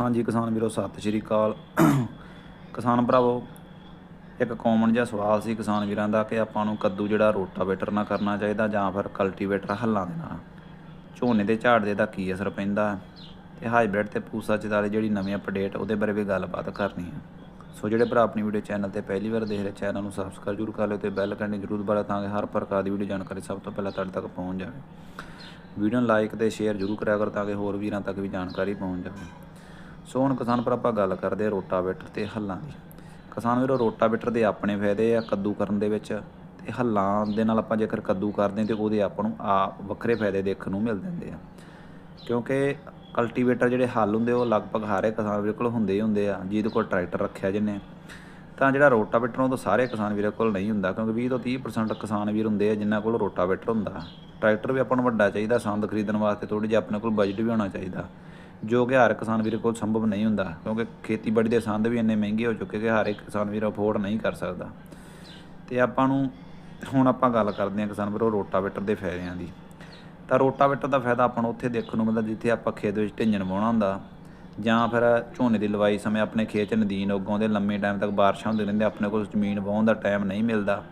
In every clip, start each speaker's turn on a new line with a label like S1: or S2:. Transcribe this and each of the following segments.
S1: ਹਾਂਜੀ ਕਿਸਾਨ ਵੀਰੋ, ਸਤਿ ਸ਼੍ਰੀ ਅਕਾਲ। ਕਿਸਾਨ ਭਰਾਵੋ, ਇੱਕ ਕਾਮਨ ਜਿਹਾ ਸਵਾਲ ਸੀ ਕਿਸਾਨ ਵੀਰਾਂ ਦਾ ਕਿ ਆਪਾਂ ਨੂੰ ਕੱਦੂ ਜਿਹੜਾ ਰੋਟਾਵੇਟਰ ਨਾਲ ਕਰਨਾ ਚਾਹੀਦਾ ਜਾਂ ਫਿਰ ਕਲਟੀਵੇਟਰ ਹੱਲਾਂ ਦੇ ਨਾਲ? ਝੋਨੇ ਦੇ ਝਾੜ ਦੇ ਦਾ ਕੀ ਅਸਰ ਪੈਂਦਾ? ਹੈ ਤੇ ਹਾਈਬ੍ਰਿਡ ਤੇ ਪੂਸਾ ਚਤਾਲੀ ਜਿਹੜੀ ਨਵੀਂ ਅਪਡੇਟ ਉਹਦੇ ਬਾਰੇ ਵੀ ਗੱਲਬਾਤ ਕਰਨੀ ਹੈ ਸੋ ਜਿਹੜੇ ਭਰਾ ਆਪਣੀ ਵੀਡੀਓ ਚੈਨਲ ਤੇ ਪਹਿਲੀ ਵਾਰ ਦੇਖ ਰਹੇ ਚੈਨਲ ਨੂੰ ਸਬਸਕ੍ਰਾਈਬ ਜ਼ਰੂਰ ਕਰ ਲਿਓ ਤੇ ਬੈਲ ਘੰਟੀ ਜ਼ਰੂਰ ਦਬਾਓ ਤਾਂ ਕਿ ਹਰ ਪ੍ਰਕਾਰ ਦੀ ਵੀਡੀਓ ਜਾਣਕਾਰੀ ਸਭ ਤੋਂ ਪਹਿਲਾਂ ਤੁਹਾਡੇ ਤੱਕ ਪਹੁੰਚ ਜਾਵੇ। ਵੀਡੀਓ ਨੂੰ ਲਾਈਕ ਤੇ ਸ਼ੇਅਰ ਜ਼ਰੂਰ ਕਰਿਆ ਕਰੋ ਤਾਂ ਕਿ ਹੋਰ ਵੀਰਾਂ ਤੱਕ ਵੀ ਜਾਣਕਾਰੀ ਪਹੁੰਚ ਜਾਵੇ। ਸੋ ਹੁਣ ਕਿਸਾਨ ਪਰ ਆਪਾਂ ਗੱਲ ਕਰਦੇ ਹਾਂ ਰੋਟਾਵੇਟਰ ਤੇ ਹੱਲਾਂ ਦੀ। ਕਿਸਾਨ ਵੀਰੋ, ਰੋਟਾਵੇਟਰ ਦੇ ਆਪਣੇ ਫਾਇਦੇ ਆ ਕੱਦੂ ਕਰਨ ਦੇ ਵਿੱਚ ਤੇ ਹੱਲਾਂ ਦੇ ਨਾਲ ਆਪਾਂ ਜੇਕਰ ਕੱਦੂ ਕਰਦੇ ਹਾਂ ਤੇ ਉਹਦੇ ਆਪਾਂ ਨੂੰ ਆ ਵੱਖਰੇ ਫਾਇਦੇ ਦੇਖਣ ਨੂੰ ਮਿਲ ਜਾਂਦੇ ਆ। ਕਿਉਂਕਿ ਕਲਟੀਵੇਟਰ ਜਿਹੜੇ ਹੱਲ ਹੁੰਦੇ ਉਹ ਲਗਭਗ ਹਾਰੇ ਕਿਸਾਨ ਵੀਰ ਕੋਲ ਹੁੰਦੇ ਹੀ ਹੁੰਦੇ ਆ। ਜਿਹਦੇ ਕੋਲ ਟਰੈਕਟਰ ਰੱਖਿਆ ਜਿਹਨੇ, ਤਾਂ ਜਿਹੜਾ ਰੋਟਾਵੇਟਰ ਉਹ ਤਾਂ ਸਾਰੇ ਕਿਸਾਨ ਵੀਰਾਂ ਕੋਲ ਨਹੀਂ ਹੁੰਦਾ, ਕਿਉਂਕਿ 20 ਤੋਂ 30% ਕਿਸਾਨ ਵੀਰ ਹੁੰਦੇ ਆ ਜਿਨ੍ਹਾਂ ਕੋਲ ਰੋਟਾਵੇਟਰ ਹੁੰਦਾ। ਟਰੈਕਟਰ ਵੀ ਆਪਾਂ ਨੂੰ ਵੱਡਾ ਚਾਹੀਦਾ, ਸੰਦ ਖਰੀਦਣ ਵਾਸਤੇ ਥੋੜੀ ਜਿਹਾ ਆਪਣੇ ਕੋਲ ਬਜਟ ਵੀ ਹੋਣਾ ਚਾਹੀਦਾ। ਜੋ ਕਿ ਹਰ ਕਿਸਾਨ ਵੀਰ ਕੋਲ ਸੰਭਵ ਨਹੀਂ ਹੁੰਦਾ, ਕਿਉਂਕਿ ਖੇਤੀਬਾੜੀ ਦੇ ਸੰਦ ਵੀ ਇੰਨੇ ਮਹਿੰਗੇ ਹੋ ਚੁੱਕੇ ਕਿ ਹਰ ਇੱਕ ਕਿਸਾਨ ਵੀਰ ਅਫੋਰਡ ਨਹੀਂ ਕਰ ਸਕਦਾ। ਤੇ ਆਪਾਂ ਨੂੰ ਹੁਣ ਆਪਾਂ ਗੱਲ ਕਰਦੇ ਹਾਂ ਕਿਸਾਨ ਵੀਰੋ ਰੋਟਾਵੇਟਰ ਦੇ ਫਾਇਦਿਆਂ ਦੀ। ਤਾਂ ਰੋਟਾਵੇਟਰ ਦਾ ਫਾਇਦਾ ਆਪਾਂ ਨੂੰ ਉੱਥੇ ਦੇਖਣ ਨੂੰ ਮਿਲਦਾ ਜਿੱਥੇ ਆਪਾਂ ਖੇਤ ਵਿੱਚ ਢਿੰਜਣ ਵਾਉਣਾ ਹੁੰਦਾ, ਜਾਂ ਫਿਰ ਝੋਨੇ ਦੀ ਲਵਾਈ ਸਮੇਂ ਆਪਣੇ ਖੇਤ 'ਚ ਨਦੀਨ ਉਗਾਉਂਦੇ ਲੰਮੇ ਟਾਈਮ ਤੱਕ ਬਾਰਿਸ਼ਾਂ ਹੁੰਦੇ ਰਹਿੰਦੇ ਆਪਣੇ ਕੋਲ ਜ਼ਮੀਨ ਵਾਹੁਣ ਦਾ ਟਾਈਮ ਨਹੀਂ ਮਿਲਦਾ।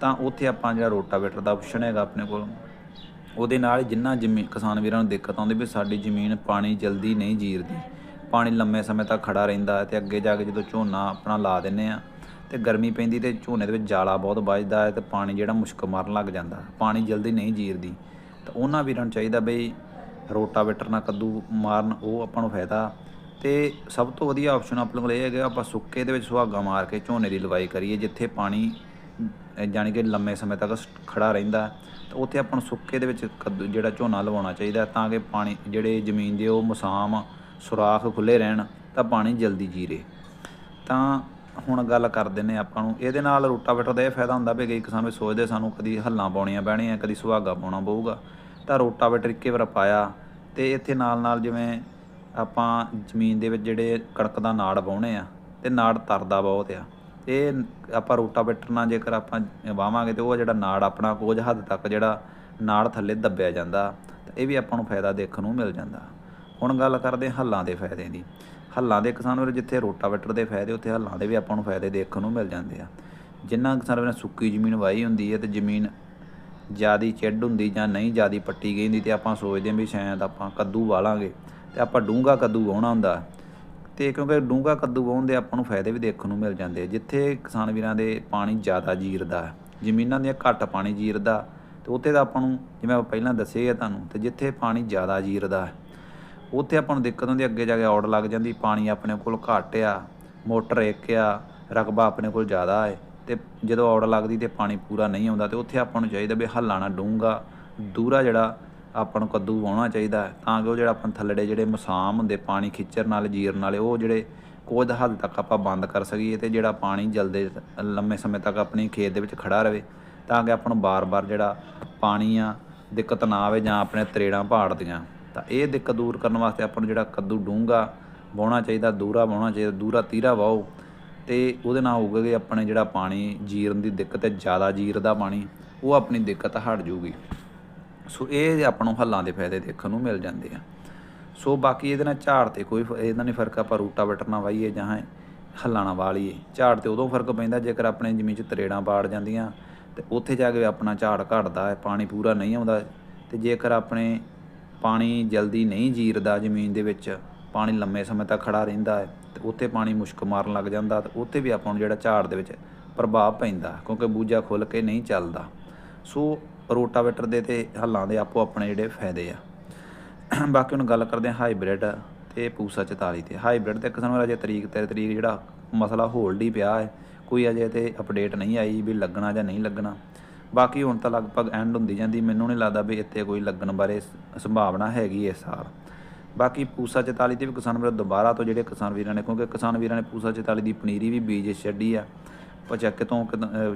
S1: ਤਾਂ ਉੱਥੇ ਆਪਾਂ ਜਿਹੜਾ ਰੋਟਾਵੇਟਰ ਦਾ ਆਪਸ਼ਨ ਹੈਗਾ ਆਪਣੇ ਕੋਲ ਉਹਦੇ ਨਾਲ ਜਿੰਨਾ ਜ਼ਮੀਨ ਕਿਸਾਨ ਵੀਰਾਂ ਨੂੰ ਦਿੱਕਤ ਆਉਂਦੀ ਵੀ ਸਾਡੀ ਜ਼ਮੀਨ ਪਾਣੀ ਜਲਦੀ ਨਹੀਂ ਜੀਰਦੀ। ਪਾਣੀ ਲੰਮੇ ਸਮੇਂ ਤੱਕ ਖੜਾ ਰਹਿੰਦਾ ਹੈ ਤੇ ਅੱਗੇ ਜਾ ਕੇ ਜਦੋਂ ਝੋਨਾ ਆਪਣਾ ਲਾ ਦਿੰਨੇ ਆ ਤੇ ਗਰਮੀ ਪੈਂਦੀ ਤੇ ਝੋਨੇ ਦੇ ਵਿੱਚ ਜਾਲਾ ਬਹੁਤ ਵੱਜਦਾ ਹੈ ਤੇ ਪਾਣੀ ਜਿਹੜਾ ਮੁਸ਼ਕ ਮਾਰਨ ਲੱਗ ਜਾਂਦਾ। ਪਾਣੀ ਜਲਦੀ ਨਹੀਂ ਜੀਰਦੀ। ਤਾਂ ਉਹਨਾਂ ਵੀਰਾਂ ਨੂੰ ਚਾਹੀਦਾ ਬਈ ਰੋਟਾਵੇਟਰ ਨਾਲ ਕੱਦੂ ਮਾਰਨ ਉਹ ਆਪਾਂ ਨੂੰ ਫਾਇਦਾ। ਤੇ ਸਭ ਤੋਂ ਵਧੀਆ ਆਪਸ਼ਨ ਆਪਣੇ ਕੋਲ ਇਹ ਹੈਗਾ ਆਪਾਂ ਸੁੱਕੇ ਦੇ ਵਿੱਚ ਸੁਹਾਗਾ ਮਾਰ ਕੇ ਝੋਨੇ ਦੀ ਲਵਾਈ ਕਰੀਏ, ਜਿੱਥੇ ਪਾਣੀ ਜਾਨੀ ਕਿ ਲੰਮੇ ਸਮੇਂ ਤੱਕ ਸ- ਖੜਾ ਰਹਿੰਦਾ। ਤਾਂ ਉੱਥੇ ਆਪਾਂ ਨੂੰ ਸੁੱਕੇ ਦੇ ਵਿੱਚ ਕੱਦੂ, ਜਿਹੜਾ ਝੋਨਾ ਲਵਾਉਣਾ ਚਾਹੀਦਾ ਤਾਂ ਕਿ ਪਾਣੀ, ਜਿਹੜੇ ਜ਼ਮੀਨ ਦੇ ਉਹ ਮਸਾਮ, ਸੁਰਾਖ ਖੁੱਲੇ ਰਹਿਣ, ਤਾਂ ਪਾਣੀ ਜਲਦੀ ਜੀਰੇ। ਤਾਂ ਹੁਣ ਗੱਲ ਕਰਦੇ ਨੇ ਆਪਾਂ ਨੂੰ, ਇਹਦੇ ਨਾਲ ਰੋਟਾਵੇਟਰ ਦਾ ਇਹ ਫਾਇਦਾ ਹੁੰਦਾ ਵੀ ਕਈ ਕਿਸਾਨ ਵੀ ਸੋਚਦੇ ਸਾਨੂੰ ਕਦੀ ਹੱਲਾਂ ਪਾਉਣੀਆਂ ਪੈਣੀਆਂ, ਕਦੀ ਸੁਹਾਗਾ ਪਾਉਣਾ ਪਊਗਾ। ਤਾਂ ਰੋਟਾਵੇਟਰ ਇੱਕੇ ਵਾਰ ਪਾਇਆ ਤੇ ਇੱਥੇ ਨਾਲ ਨਾਲ ਜਿਵੇਂ ਆਪਾਂ ਜ਼ਮੀਨ ਦੇ ਵਿੱਚ ਜਿਹੜੇ ਕਣਕ ਦਾ ਨਾੜ ਵਾਹੁਣੇ ਆ, ਤੇ ਨਾੜ ਤਰਦਾ ਬਹੁਤ ਆ। ਇਹ ਆਪਾਂ ਰੋਟਾਵੇਟਰ ਨਾਲ ਜੇਕਰ ਆਪਾਂ ਵਾਵਾਂਗੇ ਤੇ ਉਹ ਜਿਹੜਾ ਨਾੜ ਆਪਣਾ ਕੁਝ ਹੱਦ ਤੱਕ ਜਿਹੜਾ ਨਾੜ ਥੱਲੇ ਦੱਬਿਆ ਜਾਂਦਾ, ਤਾਂ ਇਹ ਵੀ ਆਪਾਂ ਨੂੰ ਫਾਇਦਾ ਦੇਖਣ ਨੂੰ ਮਿਲ ਜਾਂਦਾ। ਹੁਣ ਗੱਲ ਕਰਦੇ ਹਾਂ ਹੱਲਾਂ ਦੇ ਫਾਇਦੇ ਦੀ। ਹੱਲਾਂ ਦੇ ਕਿਸਾਨ ਵੀਰ, ਜਿੱਥੇ ਰੋਟਾਵੇਟਰ ਦੇ ਫਾਇਦੇ, ਉੱਥੇ ਹੱਲਾਂ ਦੇ ਵੀ ਆਪਾਂ ਨੂੰ ਫਾਇਦੇ ਦੇਖਣ ਨੂੰ ਮਿਲ ਜਾਂਦੇ ਆ। ਜਿੰਨਾ ਕਿਸਾਨ ਵੀਰ, ਸੁੱਕੀ ਜ਼ਮੀਨ ਵਾਹੀ ਹੁੰਦੀ ਹੈ ਤੇ ਜ਼ਮੀਨ ਜਿਆਦੀ ਚਿੱਡ ਹੁੰਦੀ ਜਾਂ ਨਹੀਂ ਜਿਆਦੀ ਪੱਟੀ ਗਈ ਹੁੰਦੀ ਤੇ ਆਪਾਂ ਸੋਚਦੇ ਹਾਂ ਵੀ ਸ਼ਾਇਦ ਆਪਾਂ ਕੱਦੂ ਵਾਲਾਂਗੇ ਤੇ ਆਪਾਂ ਡੂੰਗਾ ਕੱਦੂ ਵਾਹੁਣਾ ਹੁੰਦਾ। ਤੇ ਕਿਉਂਕਿ ਡੂੰਗਾ ਕੱਦੂ ਵਾਹੁਣ ਦੇ ਆਪਾਂ ਨੂੰ ਫਾਇਦੇ ਵੀ ਦੇਖਣ ਨੂੰ ਮਿਲ ਜਾਂਦੇ ਆ। ਜਿੱਥੇ ਕਿਸਾਨ ਵੀਰਾਂ ਦੇ ਪਾਣੀ ਜ਼ਿਆਦਾ ਜੀਰਦਾ ਹੈ, ਜ਼ਮੀਨਾਂ ਦੀਆਂ ਘੱਟ ਪਾਣੀ ਜੀਰਦਾ, ਤੇ ਉੱਥੇ ਦਾ ਆਪਾਂ ਨੂੰ, ਜਿਵੇਂ ਆਪਾਂ ਪਹਿਲਾਂ ਦੱਸੇ ਆ ਤੁਹਾਨੂੰ, ਤੇ ਜਿੱਥੇ ਪਾਣੀ ਜ਼ਿਆਦਾ ਜੀਰਦਾ ਹੈ, ਉੱਥੇ ਆਪਾਂ ਨੂੰ ਦਿੱਕਤ ਹੁੰਦੀ ਅੱਗੇ ਜਾ ਕੇ ਔੜ ਲੱਗ ਜਾਂਦੀ, ਪਾਣੀ ਆਪਣੇ ਕੋਲ ਘੱਟ ਆ, ਮੋਟਰ ਇੱਕ ਆ, ਰਕਬਾ ਆਪਣੇ ਕੋਲ ਜ਼ਿਆਦਾ ਹੈ, ਤੇ ਜਦੋਂ ਔੜ ਲੱਗਦੀ ਤੇ ਪਾਣੀ ਪੂਰਾ ਨਹੀਂ ਆਉਂਦਾ, ਤੇ ਉੱਥੇ ਆਪਾਂ ਨੂੰ ਚਾਹੀਦਾ ਵੀ ਹੱਲਾਣਾ ਡੂੰਗਾ ਦੂਰਾ ਜਿਹੜਾ ਆਪਾਂ ਨੂੰ ਕੱਦੂ ਵਾਉਣਾ ਚਾਹੀਦਾ ਤਾਂ ਕਿ ਉਹ ਜਿਹੜਾ ਆਪਾਂ ਥੱਲੜੇ ਜਿਹੜੇ ਮਸਾਮ ਹੁੰਦੇ, ਪਾਣੀ ਖਿੱਚਣ ਨਾਲ ਜੀਰਨ ਵਾਲੇ ਉਹ ਜਿਹੜੇ ਕੁਝ ਹੱਦ ਤੱਕ ਆਪਾਂ ਬੰਦ ਕਰ ਸਕੀਏ ਤੇ ਜਿਹੜਾ ਪਾਣੀ ਜਲਦੇ ਲੰਮੇ ਸਮੇਂ ਤੱਕ ਆਪਣੀ ਖੇਤ ਦੇ ਵਿੱਚ ਖੜਾ ਰਵੇ, ਤਾਂ ਕਿ ਆਪਾਂ ਨੂੰ ਬਾਰ-ਬਾਰ ਜਿਹੜਾ ਪਾਣੀ ਆ, ਦਿੱਕਤ ਨਾ ਆਵੇ ਜਾਂ ਆਪਣੇ ਤਰੇੜਾਂ ਭਾੜਦੀਆਂ ਤਾਂ ਇਹ ਦਿੱਕਤ ਦੂਰ ਕਰਨ ਵਾਸਤੇ ਆਪਾਂ ਨੂੰ ਜਿਹੜਾ ਕੱਦੂ ਡੂੰਗਾ ਵਾਹੁਣਾ ਚਾਹੀਦਾ, ਦੂਰਾ ਵਾਹੁਣਾ ਚਾਹੀਦਾ, ਦੂਰਾ ਤੀਰਾ ਵਾਹੋ ਤੇ ਉਹਦੇ ਨਾਲ ਹੋਊਗਾ ਕਿ ਆਪਣੇ ਜਿਹੜਾ ਪਾਣੀ ਜੀਰਨ ਦੀ ਦਿੱਕਤ ਹੈ, ਜ਼ਿਆਦਾ ਜੀਰਦਾ ਪਾਣੀ, ਉਹ ਆਪਣੀ ਦਿੱਕਤ ਹਟ ਜੂਗੀ ਸੋ ਇਹ ਆਪਾਂ ਨੂੰ ਹੱਲਾਂ ਦੇ ਫਾਇਦੇ ਦੇਖਣ ਨੂੰ ਮਿਲ ਜਾਂਦੇ ਆ। ਸੋ ਬਾਕੀ ਇਹਦੇ ਨਾਲ ਝਾੜ ਤੇ ਕੋਈ ਫ- ਇਹਦਾ ਨਹੀਂ ਫ਼ਰਕ ਆਪਾਂ ਰੂਟਾਵੇਟਰ ਨਾਲ ਵਾਈਏ ਜਾਂ ਹੱਲਾਂ ਨਾਲ ਵਾਲੀਏ। ਝਾੜ ਤੇ ਉਦੋਂ ਫ਼ਰਕ ਪੈਂਦਾ ਜੇਕਰ ਆਪਣੇ ਜ਼ਮੀਨ 'ਚ ਤਰੇੜਾਂ ਪਾੜ ਜਾਂਦੀਆਂ, ਤੇ ਉੱਥੇ ਜਾ ਕੇ ਆਪਣਾ ਝਾੜ ਘਟਦਾ ਹੈ ਪਾਣੀ ਪੂਰਾ ਨਹੀਂ ਆਉਂਦਾ। ਤੇ ਜੇਕਰ ਆਪਣੇ ਪਾਣੀ ਜਲਦੀ ਨਹੀਂ ਜੀਰਦਾ ਜ਼ਮੀਨ ਦੇ ਵਿੱਚ, ਪਾਣੀ ਲੰਮੇ ਸਮੇਂ ਤੱਕ ਖੜਾ ਰਹਿੰਦਾ ਹੈ, ਤੇ ਉੱਥੇ ਪਾਣੀ ਮੁਸ਼ਕ ਮਾਰਨ ਲੱਗ ਜਾਂਦਾ, ਤੇ ਉੱਥੇ ਵੀ ਆਪਾਂ ਨੂੰ ਜਿਹੜਾ ਝਾੜ ਦੇ ਵਿੱਚ ਪ੍ਰਭਾਵ ਪੈਂਦਾ, ਕਿਉਂਕਿ ਬੂਜਾ ਖੁੱਲ ਕੇ ਨਹੀਂ ਚੱਲਦਾ। ਸੋ ਰੋਟਾਵੇਟਰ ਦੇ ਤੇ ਹੱਲਾਂ ਦੇ ਆਪੋ ਆਪਣੇ ਜਿਹੜੇ ਫਾਇਦੇ ਆ। ਬਾਕੀ ਹੁਣ ਗੱਲ ਕਰਦੇ ਹਾਂ ਹਾਈਬ੍ਰਿਡ ਤੇ ਪੂਸਾ 44 ਤੇ। ਹਾਈਬ੍ਰਿਡ ਤੇ ਕਿਸਾਨ ਨੂੰ ਅਜੇ ਤਰੀਕ ਤੇ ਤਰੀਕ ਜਿਹੜਾ ਮਸਲਾ ਹੋਲਡ ਹੀ ਪਿਆ ਹੈ। ਕੋਈ ਅਜੇ ਤੇ ਅਪਡੇਟ ਨਹੀਂ ਆਈ ਵੀ ਲੱਗਣਾ ਜਾਂ ਨਹੀਂ ਲੱਗਣਾ। ਬਾਕੀ ਹੁਣ ਤਾਂ ਲਗਭਗ ਐਂਡ ਹੁੰਦੀ ਜਾਂਦੀ। ਮੈਨੂੰ ਨਹੀਂ ਲੱਗਦਾ ਵੀ ਇੱਥੇ ਕੋਈ ਲੱਗਣ ਬਾਰੇ ਸੰਭਾਵਨਾ ਹੈਗੀ ਇਸ ਸਾਲ। ਬਾਕੀ ਪੂਸਾ 44 ਤੇ ਵੀ ਕਿਸਾਨ ਵੀਰ ਦੁਬਾਰਾ ਤੋਂ ਜਿਹੜੇ ਕਿਸਾਨ ਵੀਰਾਂ ਨੇ, ਕਿਉਂਕਿ ਕਿਸਾਨ ਵੀਰਾਂ ਨੇ ਪੂਸਾ 44 ਦੀ ਪਨੀਰੀ ਵੀ ਬੀਜ ਛੱਡੀ ਆ। ਪਚੱਕ ਤੋਂ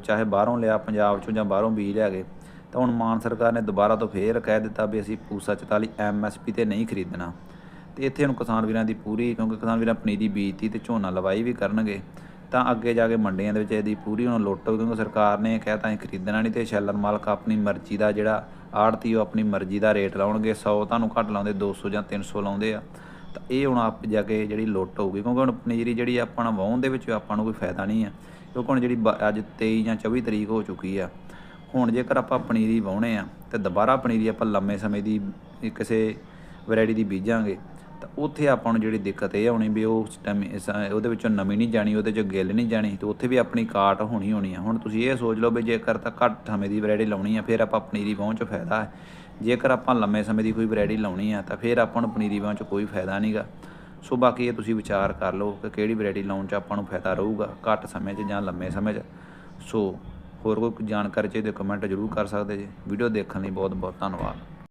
S1: ਚਾਹੇ ਬਾਹਰੋਂ ਲਿਆ, ਪੰਜਾਬ ਚੋਂ ਜਾਂ ਬਾਹਰੋਂ ਬੀਜ ਲਿਆ ਗਏ। ਤਾਂ ਹੁਣ ਮਾਨ ਸਰਕਾਰ ਨੇ ਦੁਬਾਰਾ ਤੋਂ ਫੇਰ ਕਹਿ ਦਿੱਤਾ ਵੀ ਅਸੀਂ ਪੂਸਾ 44 ਐਮਐਸਪੀ ਤੇ ਨਹੀਂ ਖਰੀਦਣਾ। ਤੇ ਇੱਥੇ ਹੁਣ ਕਿਸਾਨ ਵੀਰਾਂ ਦੀ ਪੂਰੀ, ਕਿਉਂਕਿ ਕਿਸਾਨ ਵੀਰਾਂ ਪਨੀਰੀ ਬੀਜਤੀ ਤੇ ਝੋਨਾ ਲਵਾਈ ਵੀ ਕਰਨਗੇ, ਤਾਂ ਅੱਗੇ ਜਾ ਕੇ ਮੰਡੀਆਂ ਦੇ ਵਿੱਚ ਇਹਦੀ ਪੂਰੀ ਹੁਣ ਲੁੱਟ ਹੋਊ, ਕਿਉਂਕਿ ਸਰਕਾਰ ਨੇ ਕਹਿ ਤਾਂ ਅਸੀਂ ਖਰੀਦਣਾ ਨਹੀਂ ਤੇ ਸ਼ੈਲਰ ਮਾਲਕ ਆਪਣੀ ਮਰਜ਼ੀ ਦਾ ਜਿਹੜਾ ਆੜਤੀ ਉਹ ਆਪਣੀ ਮਰਜ਼ੀ ਦਾ ਰੇਟ ਲਾਉਣਗੇ 100 ਤੁਹਾਨੂੰ ਘੱਟ ਲਾਉਂਦੇ 200 ਜਾਂ 300 ਲਾਉਂਦੇ ਆ। ਤਾਂ ਇਹ ਹੁਣ ਆਪ ਜਾ ਕੇ ਜਿਹੜੀ ਲੁੱਟ ਹੋਊਗੀ, ਕਿਉਂਕਿ ਹੁਣ ਪਨੀਰੀ ਜਿਹੜੀ ਆਪਾਂ ਨੂੰ ਵਾਹੁਣ ਦੇ ਵਿੱਚ ਆਪਾਂ ਨੂੰ ਕੋਈ ਫਾਇਦਾ ਨਹੀਂ ਆ, ਕਿਉਂਕਿ ਹੁਣ ਜਿਹੜੀ ਬ- ਅੱਜ 23 ਜਾਂ 24 ਤਰੀਕ ਹੋ ਚੁੱਕੀ ਆ ਹੁਣ ਜੇਕਰ ਆਪਾਂ ਪਨੀਰੀ ਵਾਹੁਣੇ ਆ ਤੇ ਦੁਬਾਰਾ ਪਨੀਰੀ ਆਪਾਂ ਲੰਮੇ ਸਮੇਂ ਦੀ ਕਿਸੇ ਵੈਰਾਈਟੀ ਦੀ ਬੀਜਾਂਗੇ, ਤਾਂ ਉੱਥੇ ਆਪਾਂ ਨੂੰ ਜਿਹੜੀ ਦਿੱਕਤ ਇਹ ਆਉਣੀ ਵੀ ਉਹ ਟਾਈਮ ਉਹਦੇ ਵਿੱਚੋਂ ਨਮੀ ਨਹੀਂ ਜਾਣੀ, ਉਹਦੇ ਚੋਂ ਗਿੱਲ ਨਹੀਂ ਜਾਣੀ, ਤੇ ਉੱਥੇ ਵੀ ਆਪਣੀ ਕਾਟ ਹੋਣੀ ਹੋਣੀ ਆ। ਹੁਣ ਤੁਸੀਂ ਇਹ ਸੋਚ ਲਓ ਵੀ ਜੇਕਰ ਤਾਂ ਘੱਟ ਸਮੇਂ ਦੀ ਵੈਰਾਈਟੀ ਲਾਉਣੀ ਆ, ਫਿਰ ਆਪਾਂ ਪਨੀਰੀ ਵਾਹੁਣ 'ਚ ਫਾਇਦਾ ਹੈ। ਜੇਕਰ ਆਪਾਂ ਲੰਮੇ ਸਮੇਂ ਦੀ ਕੋਈ ਵੈਰਾਈਟੀ ਲਾਉਣੀ ਆ, ਤਾਂ ਫਿਰ ਆਪਾਂ ਨੂੰ ਪਨੀਰੀ ਵਾਹੁਣ 'ਚ ਕੋਈ ਫਾਇਦਾ ਨਹੀਂਗਾ ਸੋ ਬਾਕੀ ਇਹ ਤੁਸੀਂ ਵਿਚਾਰ ਕਰ ਲਓ ਕਿ ਕਿਹੜੀ ਵੈਰਾਈਟੀ ਲਾਉਣ 'ਚ ਆਪਾਂ ਨੂੰ ਫਾਇਦਾ ਰਹੂਗਾ, ਘੱਟ ਸਮੇਂ 'ਚ ਜਾਂ ਲੰਮੇ ਸਮੇਂ 'ਚ। ਸੋ ਹੋਰ ਕੋਈ ਜਾਣਕਾਰੀ ਚਾਹੀਦੀ ਕਮੈਂਟ ਜ਼ਰੂਰ ਕਰ ਸਕਦੇ ਜੀ। ਵੀਡੀਓ ਦੇਖਣ ਲਈ ਬਹੁਤ ਬਹੁਤ ਧੰਨਵਾਦ।